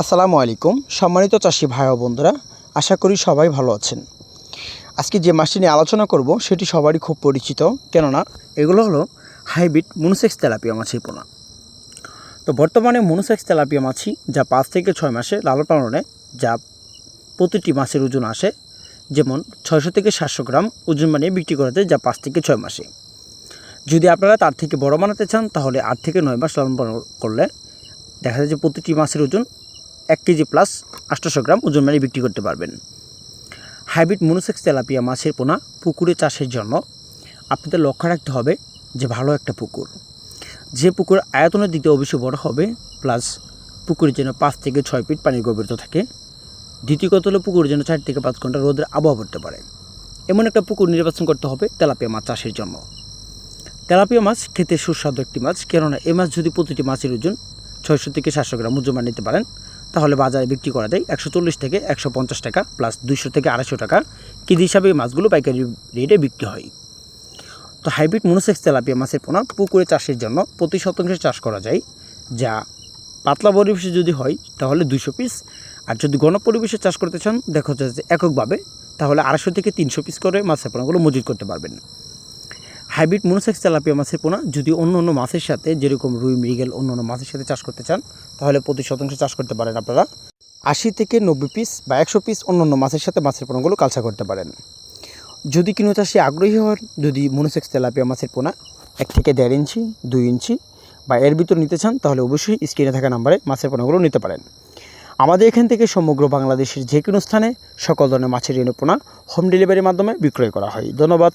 আসসালামু আলাইকুম, সম্মানিত চাষি ভাই ও বন্ধুরা, আশা করি সবাই ভালো আছেন। আজকে যে মাছটি নিয়ে আলোচনা করব, সেটি সবারই খুব পরিচিত, কেননা এগুলো হলো হাইব্রিড মনুসেক্স তেলাপিয়া মাছের পোনা। তো বর্তমানে মনুসেক্স তেলাপিয়া মাছি, যা পাঁচ থেকে ছয় মাসে লালন পালনে, যা প্রতিটি মাছের ওজন আসে, যেমন ছয়শো থেকে সাতশো গ্রাম ওজন বানিয়ে বিক্রি করা যায়, যা পাঁচ থেকে ছয় মাসে। যদি আপনারা তার থেকে বড় বানাতে চান, তাহলে আট থেকে নয় মাস লালন পালন করলে দেখা যায় যে প্রতিটি মাছের ওজন এক কেজি প্লাস আটশোশো গ্রাম ওজন মানে বিক্রি করতে পারবেন। হাইব্রিড মনোসেক্স তেলাপিয়া মাছের পোনা পুকুরে চাষের জন্য আপনাদের লক্ষ্য রাখতে হবে যে ভালো একটা পুকুর। যে পুকুর আয়তনের দিকে অবশ্যই বড় হবে প্লাস পুকুরের যেন পাঁচ থেকে ছয় ফিট পানির গভীরতা থাকে। দ্বিতীয় হলো পুকুরের যেন চার থেকে পাঁচ ঘণ্টা রোদের আবহাওয়া পড়তে পারে। এমন একটা পুকুর নির্বাচন করতে হবে তেলাপিয়া মাছ চাষের জন্য। তেলাপিয়া মাছ খেতে সুস্বাদু একটি মাছ, কেননা এ মাছ যদি প্রতিটি মাছের ওজন ছয়শো থেকে সাতশো গ্রাম ওজন নিতে পারেন তাহলে বাজারে বিক্রি করা যায় একশো চল্লিশ থেকে একশো পঞ্চাশ টাকা প্লাস দুইশো থেকে আড়াইশো টাকা। কেজি হিসাবে মাছগুলো পাইকারি রেটে বিক্রি হয়। তো হাইব্রিড মনোসেক্স তেলাপিয়া মাছের পোনা পুকুরে চাষের জন্য প্রতি শতাংশে চাষ করা যায়। যা পাতলা পরিবেশে যদি হয়, তাহলে দুইশো পিস আর যদি ঘন পরিবেশে চাষ করতে চান, দেখা যাচ্ছে এককভাবে, তাহলে আড়াইশো থেকে তিনশো পিস করে মাছের পোনাগুলো মজুত করতে পারবেন। হাইব্রিড মনোসেক্স তেলাপিয়া মাছের পোনা, যদি অন্য অন্য মাছের সাথে যেরকম রুই, মৃগেল অন্য অন্য মাছের সাথে চাষ করতে চান, তাহলে প্রতি শতাংশ চাষ করতে পারেন আপনারা। আশি থেকে নব্বই পিস বা একশো পিস অন্য অন্য মাছের সাথে মাছের পোনাগুলো কালচা করতে পারেন। যদি কিনো চাষি আগ্রহী হন, যদি মনোসেক্স তেলাপিয়া মাছের পোনা এক থেকে দেড় ইঞ্চি, দুই ইঞ্চি বা এর ভিতর নিতে চান, তাহলে অবশ্যই স্ক্রিনে থাকা নাম্বারে মাছের পোনাগুলো নিতে পারেন। আমাদের এখান থেকে সমগ্র বাংলাদেশের যে কোনো স্থানে সকল ধরনের মাছের ঋণ পোনা হোম ডেলিভারির মাধ্যমে বিক্রয় করা হয়। ধন্যবাদ।